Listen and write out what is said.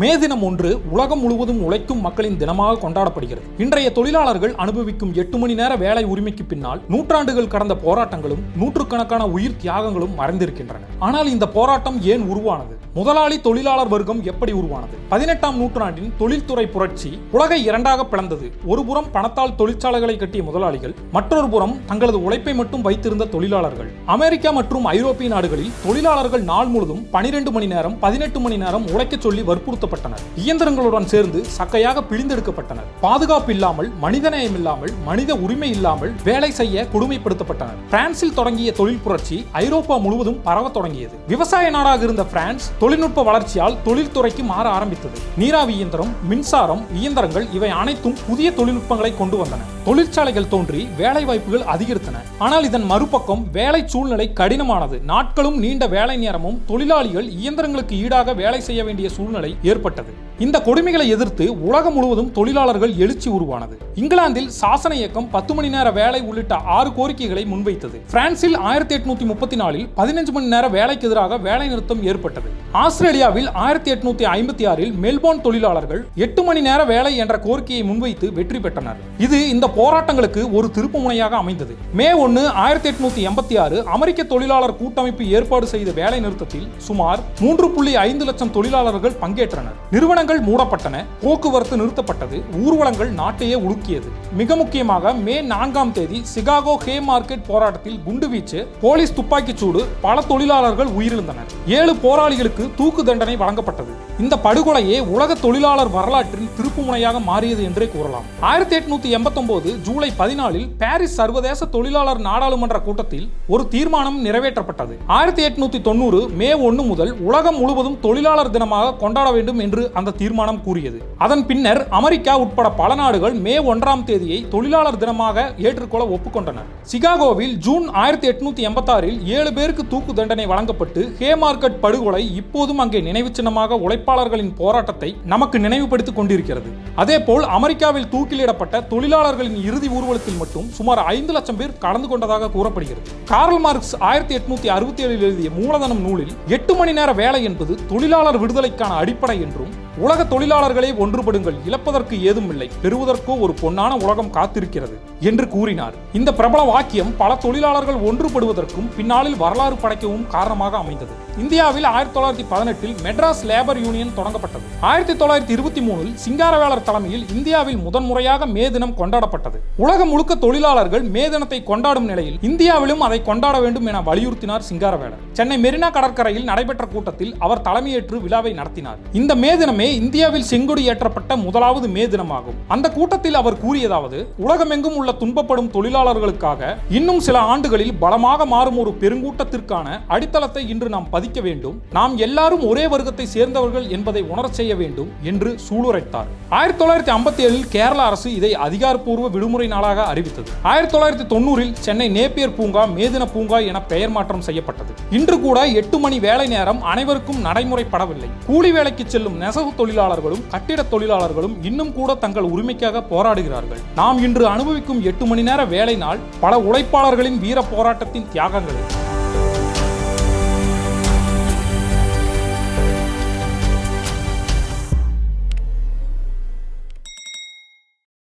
மே தினம் ஒன்று உலகம் முழுவதும் உழைக்கும் மக்களின் தினமாக கொண்டாடப்படுகிறது. இன்றைய தொழிலாளர்கள் அனுபவிக்கும் எட்டு மணி நேர வேலை உரிமைக்கு பின்னால் நூற்றாண்டுகள் கடந்த போராட்டங்களும் நூற்றுக்கணக்கான உயிர் தியாகங்களும் மறைந்திருக்கின்றன. ஆனால் இந்த போராட்டம் ஏன் உருவானது? முதலாளி தொழிலாளர் வர்க்கம் எப்படி உருவானது? பதினெட்டாம் நூற்றாண்டின் தொழில்துறை புரட்சி உலகை இரண்டாக பிளந்தது. ஒரு புறம் பணத்தால் தொழிற்சாலைகளை கட்டிய முதலாளிகள் மற்றொரு புறம் தங்களது உழைப்பை மட்டும் வைத்திருந்த தொழிலாளர்கள். அமெரிக்கா மற்றும் ஐரோப்பிய நாடுகளில் தொழிலாளர்கள் நாள் முழுதும் பனிரெண்டு மணி நேரம் பதினெட்டு மணி நேரம் உழைக்கச் சொல்லி வற்புறுத்தப்பட்டனர். இயந்திரங்களுடன் சேர்ந்து சக்கையாக பிழிந்தெடுக்கப்பட்டனர். பாதுகாப்பு இல்லாமல் மனிதநேயம் இல்லாமல் மனித உரிமை இல்லாமல் வேலை செய்ய கொடுமைப்படுத்தப்பட்டனர். பிரான்சில் தொடங்கிய தொழில் புரட்சி ஐரோப்பா முழுவதும் பரவத் தொடங்கியது. விவசாய நாடாக இருந்த பிரான்ஸ் தொழில்நுட்ப வளர்ச்சியால் தொழில்துறைக்கு மாற ஆரம்பித்தது. நீராவி இயந்திரம் மின்சாரம் இயந்திரங்கள் இவை அனைத்தும் புதிய தொழில்நுட்பங்களை கொண்டு வந்தன. தொழிற்சாலைகள் தோன்றி வேலை வாய்ப்புகள் அதிகரித்தன. ஆனால் இதன் மறுபக்கம் வேலை சூழ்நிலை கடினமானது. நாட்களும் நீண்ட வேலை நேரமும் தொழிலாளிகள் இயந்திரங்களுக்கு ஈடாக வேலை செய்ய வேண்டிய சூழ்நிலை ஏற்பட்டது. இந்த கொடுமைகளை எதிர்த்து உலகம் முழுவதும் தொழிலாளர்கள் எழுச்சி உருவானது. இங்கிலாந்தில் சாசன இயக்கம் பத்து மணி நேர வேலை உள்ளிட்ட ஆறு கோரிக்கைகளை முன்வைத்தது. பிரான்சில் ஆயிரத்தி எட்நூத்தி முப்பத்தி நாலில் பதினஞ்சு மணி நேர வேலைக்கு எதிராக வேலை நிறுத்தம் ஏற்பட்டது. ஆஸ்திரேலியாவில் ஆயிரத்தி எட்நூத்தி ஐம்பத்தி ஆறில் மெல்போர்ன் தொழிலாளர்கள் எட்டு மணி நேர வேலை என்ற கோரிக்கையை முன்வைத்து வெற்றி பெற்றனர். இது இந்த போராட்டங்களுக்கு ஒரு திருப்பு முனையாக அமைந்தது. மே ஒன்னு ஆயிரத்தி எட்நூத்தி எண்பத்தி ஆறு அமெரிக்க தொழிலாளர் கூட்டமைப்பு ஏற்பாடு செய்த வேலை நிறுத்தத்தில் சுமார் மூன்று புள்ளி ஐந்து லட்சம் தொழிலாளர்கள் பங்கேற்றனர். நிறுவனங்கள் மூடப்பட்டன. போக்குவரத்து நிறுத்தப்பட்டது. ஊர்வலங்கள் நாட்டையே உலுக்கியது. மிக முக்கியமாக மே நான்காம் தேதி சிகாகோ ஹே மார்க்கெட் போராட்டத்தில் குண்டுவீச்சு போலீஸ் துப்பாக்கிச் சூடு பல தொழிலாளர்கள் உயிரிழந்தனர். ஏழு போராளிகளுக்கு தூக்கு தண்டனை வழங்கப்பட்டது. இந்த படுகொலையே உலக தொழிலாளர் வரலாற்றின் திருப்புமுனையாக மாறியது என்றே கூறலாம். ஆயிரத்தி எட்நூத்தி எண்பத்தொன்பது ஜூலை பதினாலில் பாரிஸ் சர்வதேச தொழிலாளர் நாடாளுமன்ற கூட்டத்தில் ஒரு தீர்மானம் நிறைவேற்றப்பட்டது. ஆயிரத்தி எட்நூத்தி தொண்ணூறு மே ஒன்று முதல் உலகம் முழுவதும் தொழிலாளர் தினமாக கொண்டாட வேண்டும் என்று அந்த தீர்மானம் கூறியது. அதன் பின்னர் அமெரிக்கா உட்பட பல நாடுகள் மே ஒன்றாம் தேதியை தொழிலாளர் தினமாக ஏற்றுக்கொள்ள ஒப்புக்கொண்டனர் சிகாகோவில் ஜூன் ஆயிரத்தி எட்நூத்தி எண்பத்தாறில் ஏழு பேருக்கு தூக்கு தண்டனை வழங்கப்பட்டு ஹே மார்க்கெட் படுகொலை இப்போதும் அங்கே நினைவு சின்னமாக உழைப்பாளர்களின் போராட்டத்தை நமக்கு நினைவுபடுத்திக் கொண்டிருக்கிறது. அதேபோல் அமெரிக்காவில் தூக்கிலிடப்பட்ட தொழிலாளர்களின் இறுதி ஊர்வலத்தில் மட்டும் சுமார் ஐந்து லட்சம் பேர் கலந்து கொண்டதாக கூறப்படுகிறது. கார்ல் மார்க்ஸ் ஆயிரத்தி எட்நூத்தி அறுபத்தி ஏழில் எழுதிய மூலதனம் நூலில் எட்டு மணி நேர வேலை என்பது தொழிலாளர் விடுதலைக்கான அடிப்படை என்றும் உலக தொழிலாளர்களே ஒன்றுபடுங்கள். இழப்பதற்கு ஏதும் இல்லை பெறுவதற்கோ ஒரு பொன்னான உலகம் காத்திருக்கிறது என்று கூறினார். இந்த பிரபல வாக்கியம் பல தொழிலாளர்கள் ஒன்றுபடுவதற்கும் பின்னாளில் வரலாறு படைக்கவும் காரணமாக அமைந்தது. இந்தியாவில் ஆயிரத்தி தொள்ளாயிரத்தி பதினெட்டில் மெட்ராஸ் லேபர் யூனியன் தொடங்கப்பட்டது. ஆயிரத்தி தொள்ளாயிரத்தி இருபத்தி மூணில் சிங்காரவேலர் தலைமையில் இந்தியாவில் முதன்முறையாக மே தினம் கொண்டாடப்பட்டது. உலகம் முழுக்க தொழிலாளர்கள் மே தினத்தை கொண்டாடும் நிலையில் இந்தியாவிலும் அதை கொண்டாட வேண்டும் என வலியுறுத்தினார் சிங்காரவேலர். சென்னை மெரினா கடற்கரையில் நடைபெற்ற கூட்டத்தில் அவர் தலைமையேற்று விழாவை நடத்தினார். இந்த மே தினமே இந்தியாவில் செங்கொடி ஏற்றப்பட்ட முதலாவது மே தினமாகும். அந்த கூட்டத்தில் அவர் கூறியதாவது உலகமெங்கும் உள்ள துன்பப்படும் தொழிலாளர்களுக்காக இன்னும் சில ஆண்டுகளில் பலமாக மாறும் ஒரு பெருங்கூட்டத்திற்கான அடித்தளத்தை இன்று நாம் பதிக்க வேண்டும். நாம் எல்லாரும் ஒரே வர்க்கத்தை சேர்ந்தவர்கள் என்பதை உணரச் செய்ய வேண்டும் என்று சூளுரைத்தார். ஆயிரத்தி தொள்ளாயிரத்தி ஐம்பத்தி ஏழில் கேரள அரசு இதை அதிகாரப்பூர்வ விடுமுறை நாளாக அறிவித்தது. ஆயிரத்தி தொள்ளாயிரத்தி தொண்ணூறில் சென்னை நேப்பியர் பூங்கா மேதின பூங்கா என பெயர் மாற்றம் செய்யப்பட்டது. இன்று கூட எட்டு மணி வேலை நேரம் அனைவருக்கும் நடைமுறைப்படவில்லை. கூலி வேலைக்கு செல்லும் நெசவு தொழிலாளர்களும் கட்டிட தொழிலாளர்களும் இன்னும் கூட தங்கள் உரிமைக்காக போராடுகிறார்கள். நாம் இன்று அனுபவிக்கும் எட்டு மணி நேர வேலை நாள் பல உழைப்பாளர்களின் வீர போராட்டத்தின் தியாகங்களே.